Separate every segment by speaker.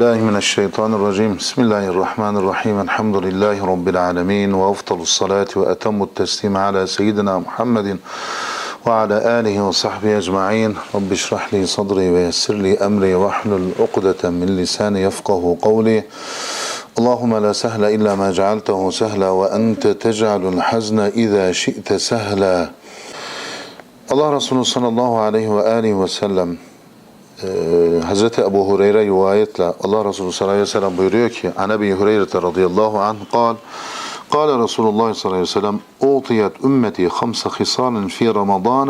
Speaker 1: الله من الشيطان الرجيم. بسم الله الرحمن الرحيم. الحمد لله رب العالمين وأفضل الصلاة وأتم التسليم على سيدنا محمد وعلى آله وصحبه أجمعين. رب اشرح لي صدري ويسر لي أمري واحلل عقدة من لساني يفقه قولي. اللهم لا سهل إلا ما جعلته سهلا وأنت تجعل الحزن إذا شئت سهلا. Resulü sallallahu aleyhi ve aleyhi ve sellem e, Hazreti Ebu Hureyre rivayetle Allah Resulü sallallahu aleyhi ve sellem buyuruyor ki An Ebi Hureyre radıyallahu anh kal قال رسول الله صلى الله عليه وسلم أعطيت أمتي خمس خصال في رمضان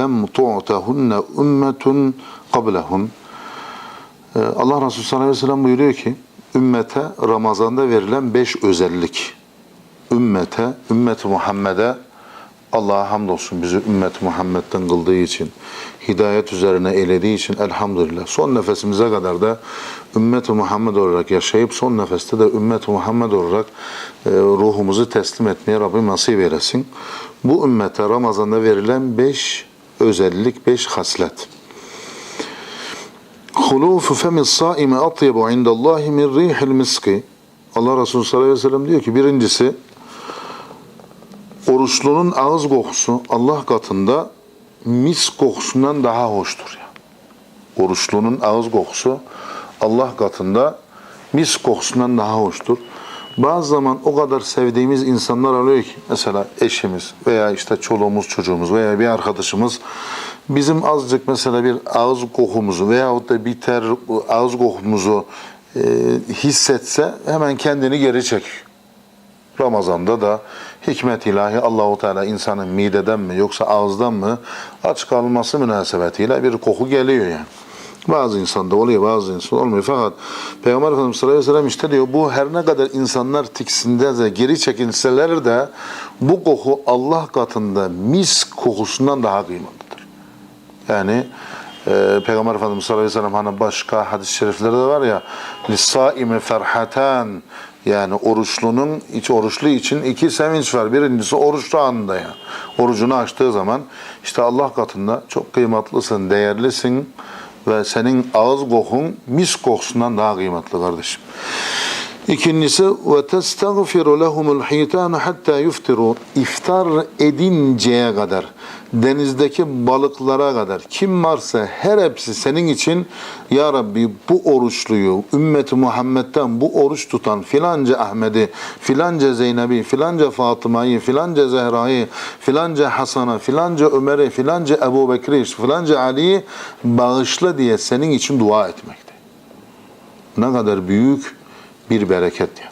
Speaker 1: لم تعطهن أمة قبلهم E, Allah Resulü sallallahu aleyhi ve sellem buyuruyor ki ümmete Ramazan'da verilen beş özellik ümmete, ümmet Muhammed'e Allah'a hamdolsun bizi ümmet Muhammed'den kıldığı için, hidayet üzerine eylediği için elhamdülillah. Son nefesimize kadar da ümmet Muhammed olarak yaşayıp son nefeste de ümmet Muhammed olarak e, ruhumuzu teslim etmeye Rabbim nasip eylesin. Bu ümmete Ramazan'da verilen beş özellik, beş haslet. Hulufu femi saimi atyebu indallahi min rihil miski. Allah Resulü sallallahu aleyhi ve sellem diyor ki birincisi oruçlunun ağız kokusu Allah katında mis kokusundan daha hoştur. Yani. Oruçlunun ağız kokusu Allah katında mis kokusundan daha hoştur. Bazı zaman o kadar sevdiğimiz insanlar oluyor ki mesela eşimiz veya işte çoluğumuz çocuğumuz veya bir arkadaşımız bizim azıcık mesela bir ağız kokumuzu veyahut da bir ter ağız kokumuzu e, hissetse hemen kendini geri çekiyor. Ramazan'da da hikmet ilahi Allahu Teala insanın mideden mi yoksa ağızdan mı aç kalması münasebetiyle bir koku geliyor yani. Bazı insanda oluyor bazı insan olmuyor fakat Peygamber Efendimiz sallallahu aleyhi ve sellem işte diyor bu her ne kadar insanlar tiksinde de geri çekinseler de bu koku Allah katında mis kokusundan daha kıymetlidir. Yani e, Peygamber Efendimiz sallallahu aleyhi ve sellem hani başka hadis-i şeriflerde var ya lisaime ferhatan yani oruçlunun iç oruçlu için iki sevinç var. Birincisi oruçlu anında ya. Orucunu açtığı zaman işte Allah katında çok kıymatlısın, değerlisin ve senin ağız kokun mis kokusundan daha kıymetli kardeşim. İkincisi ve testagfiru lehumul hitan hatta yuftiru. İftar edinceye kadar denizdeki balıklara kadar kim varsa her hepsi senin için ya Rabbi bu oruçluyu ümmeti Muhammed'den bu oruç tutan filanca Ahmet'i, filanca Zeynep'i, filanca Fatıma'yı, filanca Zehra'yı, filanca Hasan'a, filanca Ömer'i, filanca Ebu Bekir'i, filanca Ali'yi bağışla diye senin için dua etmekte. Ne kadar büyük bir bereket ya.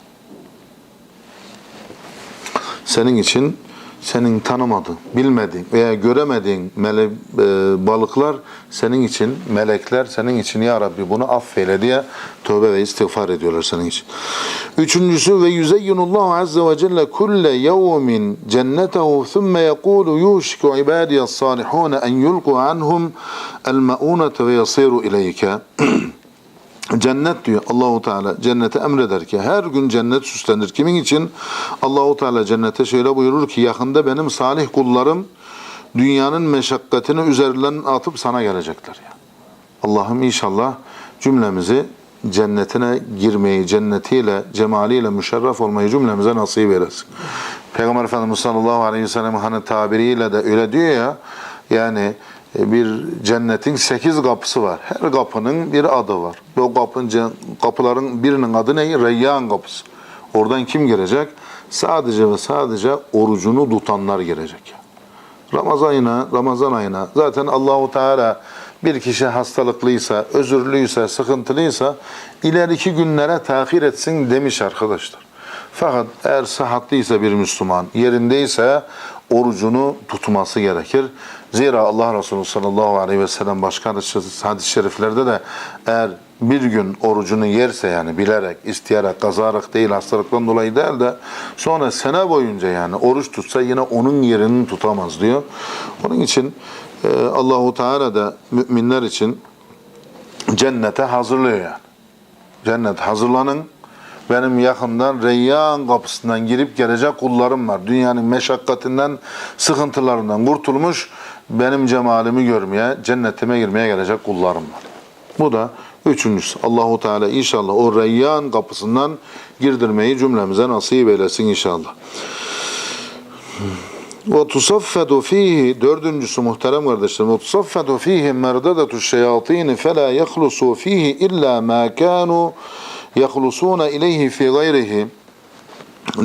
Speaker 1: Senin için senin tanımadığın, bilmediğin veya göremediğin mele, e, balıklar senin için, melekler senin için ya Rabbi bunu affeyle diye tövbe ve istiğfar ediyorlar senin için. Üçüncüsü ve yüzeyyinullahu azze ve celle kulle yevmin cennetehu thumme yekulu yuşku ibadiyas salihune en yulku anhum el me'unete ve yasiru ileyke. Cennet diyor Allahu Teala cennete emreder ki her gün cennet süslenir. Kimin için? Allahu Teala cennete şöyle buyurur ki yakında benim salih kullarım dünyanın meşakkatini üzerlerine atıp sana gelecekler. Ya. Allah'ım inşallah cümlemizi cennetine girmeyi, cennetiyle, cemaliyle müşerref olmayı cümlemize nasip eylesin. Peygamber Efendimiz sallallahu aleyhi ve sellem hani tabiriyle de öyle diyor ya yani bir cennetin sekiz kapısı var. Her kapının bir adı var. O kapın, kapıların birinin adı ne? Reyyan kapısı. Oradan kim girecek? Sadece ve sadece orucunu tutanlar girecek. Ramazan ayına, Ramazan ayına zaten Allahu Teala bir kişi hastalıklıysa, özürlüyse, sıkıntılıysa ileriki günlere tahir etsin demiş arkadaşlar. Fakat eğer sıhhatliyse bir Müslüman, yerindeyse orucunu tutması gerekir. Zira Allah Resulü sallallahu aleyhi ve sellem başka hadis-i şeriflerde de eğer bir gün orucunu yerse yani bilerek, isteyerek, kazarak değil hastalıktan dolayı değil de sonra sene boyunca yani oruç tutsa yine onun yerini tutamaz diyor. Onun için e, Allahu Teala da müminler için cennete hazırlıyor yani. Cennet hazırlanın benim yakından Reyyan kapısından girip gelecek kullarım var. Dünyanın meşakkatinden, sıkıntılarından kurtulmuş, benim cemalimi görmeye, cennetime girmeye gelecek kullarım var. Bu da Üçüncüsü Allahu Teala inşallah o reyyan kapısından girdirmeyi cümlemize nasip eylesin inşallah. Ve tusaffedu fihi dördüncüsü muhterem kardeşlerim ve tusaffedu fihi merdedetu şeyatini fe la yahlusu fihi illa ma kanu yahlusuna ileyhi fi gayrihi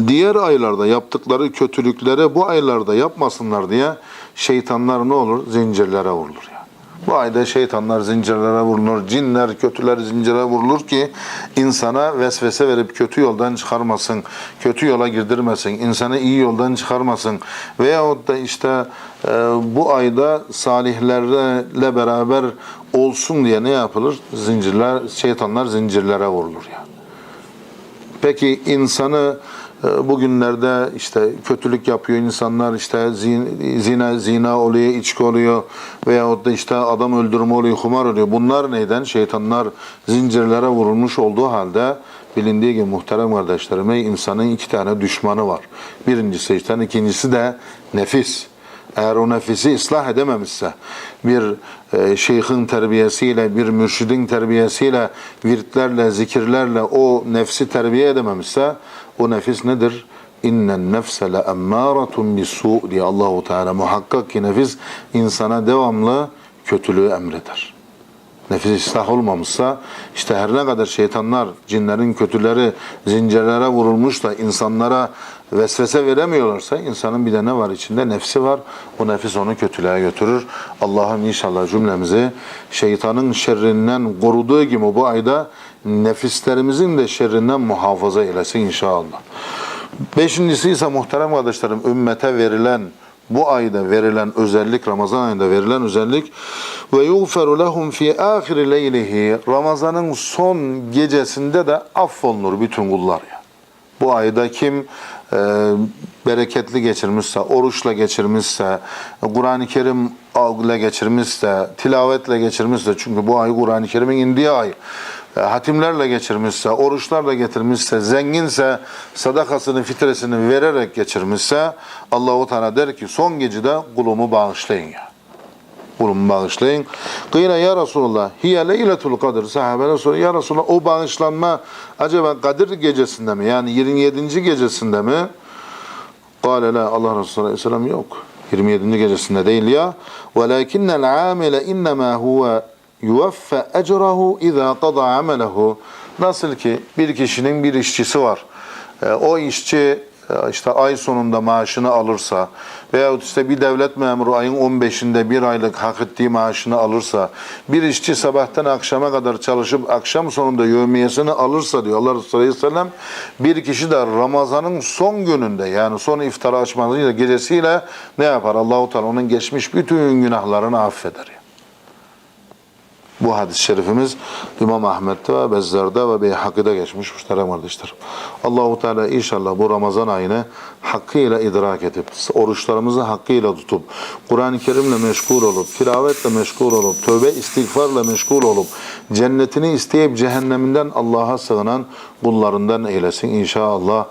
Speaker 1: diğer aylarda yaptıkları kötülükleri bu aylarda yapmasınlar diye şeytanlar ne olur? Zincirlere vurulur yani. Bu ayda şeytanlar zincirlere vurulur, cinler, kötüler zincire vurulur ki insana vesvese verip kötü yoldan çıkarmasın, kötü yola girdirmesin, insanı iyi yoldan çıkarmasın. Veyahut da işte e, bu ayda salihlerle beraber olsun diye ne yapılır? Zincirler, şeytanlar zincirlere vurulur yani. Peki insanı bugünlerde işte kötülük yapıyor insanlar işte zin- zina zina oluyor, içki oluyor veyahut da işte adam öldürme oluyor, kumar oluyor. Bunlar neyden? Şeytanlar zincirlere vurulmuş olduğu halde bilindiği gibi muhterem kardeşlerim insanın iki tane düşmanı var. Birincisi şeytan, ikincisi de nefis. Eğer o nefisi ıslah edememişse, bir e, şeyhin terbiyesiyle, bir mürşidin terbiyesiyle, virtlerle, zikirlerle o nefsi terbiye edememişse, o nefis nedir? İnnen nefse le emmâratun bis-su diye Allahu Teala muhakkak ki nefis insana devamlı kötülüğü emreder. Nefis ıslah olmamışsa işte her ne kadar şeytanlar, cinlerin kötüleri zincirlere vurulmuş da insanlara vesvese veremiyorlarsa insanın bir de ne var içinde? Nefsi var. O nefis onu kötülüğe götürür. Allah'ım inşallah cümlemizi şeytanın şerrinden koruduğu gibi bu ayda nefislerimizin de şerrinden muhafaza eylesin inşallah. Beşincisi ise muhterem kardeşlerim ümmete verilen bu ayda verilen özellik Ramazan ayında verilen özellik ve yuğferu lehum fi ahir leylihi Ramazanın son gecesinde de affolunur bütün kullar ya. Bu ayda kim e, bereketli geçirmişse, oruçla geçirmişse, Kur'an-ı Kerim ile geçirmişse, tilavetle geçirmişse çünkü bu ay Kur'an-ı Kerim'in indiği ay e, hatimlerle geçirmişse, oruçlarla getirmişse, zenginse, sadakasını, fitresini vererek geçirmişse Allahu Teala der ki son gecede kulumu bağışlayın ya. Kulumu bağışlayın. Kıyla ya Resulallah hiye leyletul kadir. Sahabeler soruyor ya Resulallah o bağışlanma acaba Kadir gecesinde mi? Yani 27. gecesinde mi? Kale la Allah Resulü Aleyhisselam yok. 27. gecesinde değil ya. Velakinnel amile innema huve yuvaffe ecrahu iza qada amelehu. Nasıl ki bir kişinin bir işçisi var. E, o işçi işte ay sonunda maaşını alırsa veyahut işte bir devlet memuru ayın 15'inde bir aylık hak ettiği maaşını alırsa bir işçi sabahtan akşama kadar çalışıp akşam sonunda yevmiyesini alırsa diyor Allah Resulü Aleyhisselam bir kişi de Ramazan'ın son gününde yani son iftarı açmasıyla gecesiyle ne yapar? Allahu Teala onun geçmiş bütün günahlarını affeder. Bu hadis-i şerifimiz İmam Ahmet'te ve Bezzer'de ve Beyhaki'de geçmiş muhterem kardeşlerim. Allahu Teala inşallah bu Ramazan ayını hakkıyla idrak edip, oruçlarımızı hakkıyla tutup, Kur'an-ı Kerim'le meşgul olup, tilavetle meşgul olup, tövbe istiğfarla meşgul olup, cennetini isteyip cehenneminden Allah'a sığınan kullarından eylesin inşallah.